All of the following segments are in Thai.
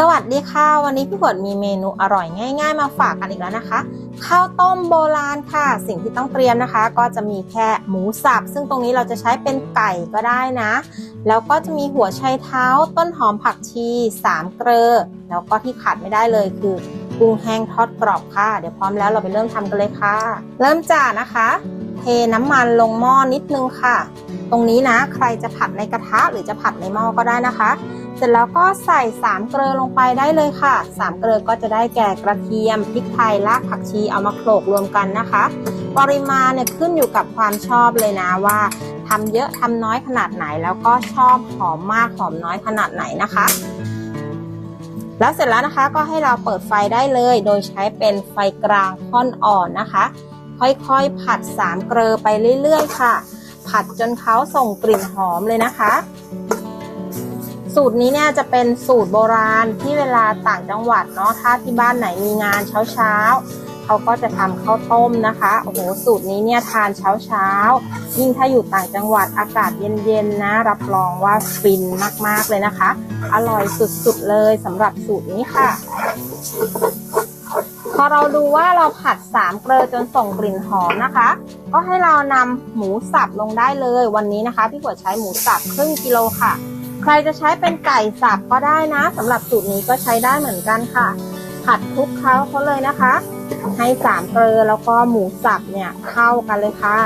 สวัสดีค่ะ วันนี้พี่ฝนมีเมนูอร่อยง่าย ๆ มาฝากกันอีกแล้วนะคะข้าวต้มโบราณค่ะ สิ่งที่ต้องเตรียมนะคะ ก็จะมีแค่หมูสับซึ่งตรงนี้เราจะใช้เป็นไก่ก็ได้นะ แล้วก็จะมีหัวไชเท้า ต้นหอมผักชีสามเกลอแล้วก็ที่ขาดไม่ได้เลยคือกุ้งแห้งทอดกรอบค่ะ เดี๋ยวพร้อมแล้วเราไปเริ่มทำกันเลยค่ะ เริ่มจากนะคะ เทน้ำมันลงหม้อนิดนึงค่ะ ตรงนี้นะ ใครจะผัดในกระทะหรือจะผัดในหม้อก็ได้นะคะ เสร็จแล้วก็ใส่สามเกลือลงไปได้เลยค่ะสามเกลือก็จะได้แก่กระเทียมพริกไทยรากผักชีเอามาโขลกรวมกันนะคะ ปริมาณเนี่ยขึ้นอยู่กับความชอบเลยนะว่าทำเยอะทำน้อยขนาดไหน แล้วก็ชอบหอมมากหอมน้อยขนาดไหนนะคะแล้วเสร็จแล้วนะคะก็ให้เราเปิดไฟได้เลย โดยใช้เป็นไฟกลางค่อนอ่อนนะคะ ค่อยๆผัดสามเกลือไปเรื่อยๆค่ะ ผัดจนเขาส่งกลิ่นหอมเลยนะคะ สูตรนี้เนี่ยจะเป็นสูตรโบราณที่เวลาต่างจังหวัดเนาะถ้าที่บ้านไหนมีงานเช้าๆเขาก็จะทำข้าวต้มนะคะโอ้โหสูตรนี้เนี่ยทานเช้าๆยิ่งถ้าอยู่ต่างจังหวัดอากาศเย็นๆนะ รับรองว่าฟินมากๆเลยนะคะ อร่อยสุดๆเลยสำหรับสูตรนี้ค่ะ พอเราดูว่าเราผัดสามเกลือจนส่งกลิ่นหอมนะคะ ก็ให้เรานำหมูสับลงได้เลย วันนี้นะคะพี่ขวดใช้หมูสับครึ่งกิโลค่ะ ใครจะใช้เป็นไก่สับก็ได้นะสำหรับสูตรนี้ก็ใช้ได้เหมือนกันค่ะ ผัดคลุกเคล้าเขาเลยนะคะ ให้สามเกลือแล้วก็หมูสับเนี่ยเข้ากันเลยค่ะ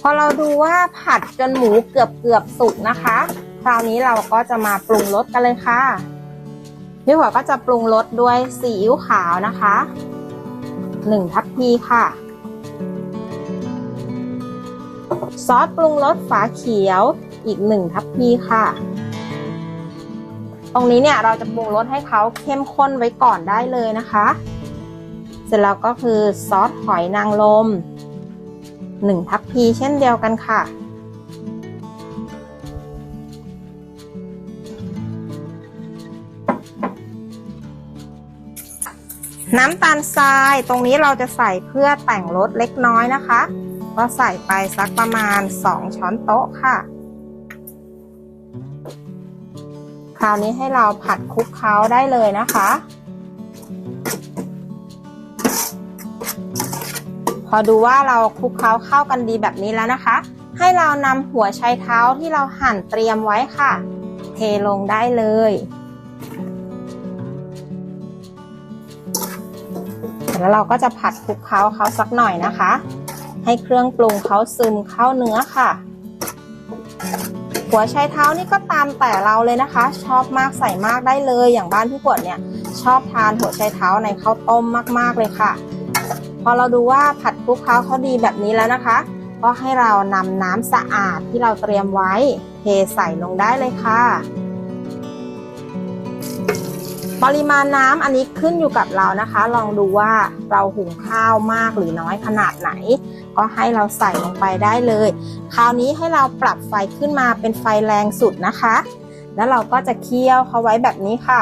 พอเราดูว่าผัดจนหมูเกือบเกือบสุกนะคะ คราวนี้เราก็จะมาปรุงรสกันเลยค่ะพี่หัวก็จะปรุงรสด้วยซีอิ๊วขาวนะคะหนึ่งทัพพีค่ะ ซอสปรุงรสฝาเขียวอีกหนึ่งทัพพีค่ะ ตรงนี้เนี่ยเราจะปรุงรสให้เขาเข้มข้นไว้ก่อนได้เลยนะคะ เสร็จแล้วก็คือซอสหอยนางรมหนึ่งทัพพีเช่นเดียวกันค่ะ น้ำตาลทรายตรงนี้เราจะใส่เพื่อแต่งรสเล็กน้อยนะคะ ก็ใส่ไปสักประมาณ 2 ช้อนโต๊ะค่ะ คราวนี้ให้เราผัดคลุกเคล้าได้เลยนะคะ พอดูว่าเราคลุกเคล้าเข้ากันดีแบบนี้แล้วนะคะ ให้เรานำหัวไชเท้าที่เราหั่นเตรียมไว้ค่ะ เทลงได้เลย แล้วเราก็จะผัดคลุกเคล้าเขาสักหน่อยนะคะ ให้เครื่องปรุงเขาซึมเข้าเนื้อค่ะหัวไชเท้านี่ก็ตามแต่เราเลยนะคะ ชอบมากใส่มากได้เลยอย่างบ้านพี่ขวดเนี่ย ชอบทานหัวไชเท้าในข้าวต้มมากๆเลยค่ะ พอเราดูว่าผัดคลุกเคล้าเขาดีแบบนี้แล้วนะคะ ก็ให้เรานำน้ำสะอาดที่เราเตรียมไว้เทใส่ลงได้เลยค่ะ ปริมาณน้ำอันนี้ขึ้นอยู่กับเรานะคะ ลองดูว่าเราหุงข้าวมากหรือน้อยขนาดไหน ก็ให้เราใส่ลงไปได้เลย คราวนี้ให้เราปรับไฟขึ้นมาเป็นไฟแรงสุดนะคะ แล้วเราก็จะเคี่ยวเขาไว้แบบนี้ค่ะ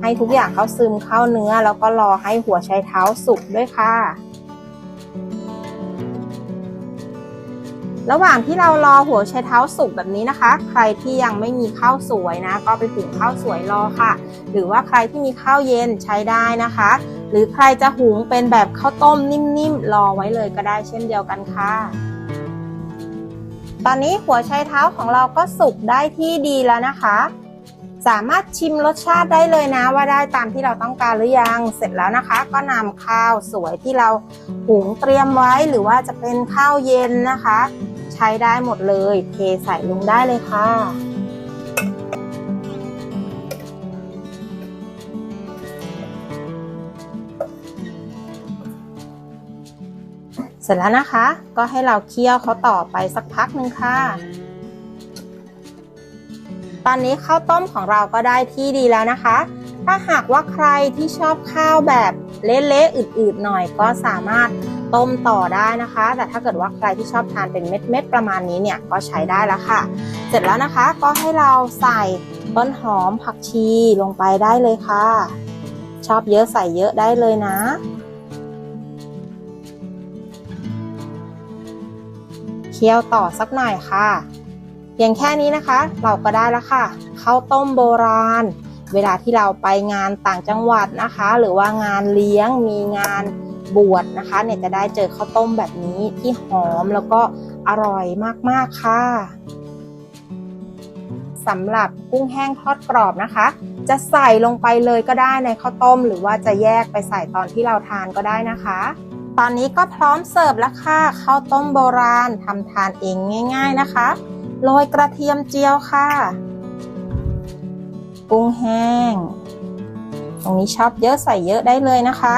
ให้ทุกอย่างเขาซึมเข้าเนื้อ แล้วก็รอให้หัวไชเท้าสุกด้วยค่ะ ระหว่างที่เรารอหัวไชเท้าสุกแบบนี้นะคะ ใครที่ยังไม่มีข้าวสวยนะ ก็ไปหุงข้าวสวยรอค่ะ หรือว่าใครที่มีข้าวเย็นใช้ได้นะคะ หรือใครจะหุงเป็นแบบข้าวต้มนิ่มๆรอไว้เลยก็ได้เช่นเดียวกันค่ะ ตอนนี้หัวไชเท้าของเราก็สุกได้ที่ดีแล้วนะคะสามารถชิมรสชาติได้เลยนะว่าได้ตามที่เราต้องการหรือยัง เสร็จแล้วนะคะ ก็นำข้าวสวยที่เราหุงเตรียมไว้หรือว่าจะเป็นข้าวเย็นนะคะ ใช้ได้หมดเลย เทใส่ลงได้เลยค่ะ เสร็จแล้วนะคะ ก็ให้เราเคี่ยวเขาต่อไปสักพักหนึ่งค่ะ ตอนนี้ข้าวต้มของเราก็ได้ที่ดีแล้วนะคะ ถ้าหากว่าใครที่ชอบข้าวแบบเละๆอืดๆหน่อยก็สามารถ ต้มต่อได้นะคะ แต่ถ้าเกิดว่าใครที่ชอบทานเป็นเม็ดๆประมาณนี้เนี่ยก็ใช้ได้แล้วค่ะ เสร็จแล้วนะคะก็ให้เราใส่ต้นหอมผักชีลงไปได้เลยค่ะ ชอบเยอะใส่เยอะได้เลยนะเคี่ยวต่อสักหน่อยค่ะพียงแค่นี้นะคะ เราก็ได้แล้วค่ะข้าวต้มโบราณ เวลาที่เราไปงานต่างจังหวัดนะคะ หรือว่างานเลี้ยงมีงาน บวชนะคะเนี่ยจะได้เจอข้าวต้มแบบนี้ที่หอมแล้วก็อร่อยมากๆค่ะสำหรับกุ้งแห้งทอดกรอบนะคะ จะใส่ลงไปเลยก็ได้ในข้าวต้ม หรือว่าจะแยกไปใส่ตอนที่เราทานก็ได้นะคะ ตอนนี้ก็พร้อมเสิร์ฟแล้วค่ะข้าวต้มโบราณทำทานเองง่าย ๆนะคะโรยกระเทียมเจียวค่ะ กุ้งแห้ง ตรงนี้ชอบเยอะใส่เยอะได้เลยนะคะ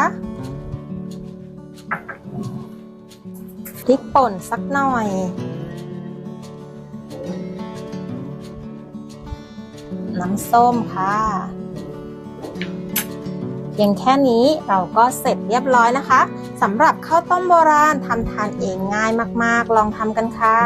พริกป่นสักหน่อย น้ำส้มค่ะเพียงแค่นี้เราก็เสร็จเรียบร้อยนะคะสำหรับข้าวต้มโบราณทำทานเองง่ายมากๆ ลองทำกันค่ะ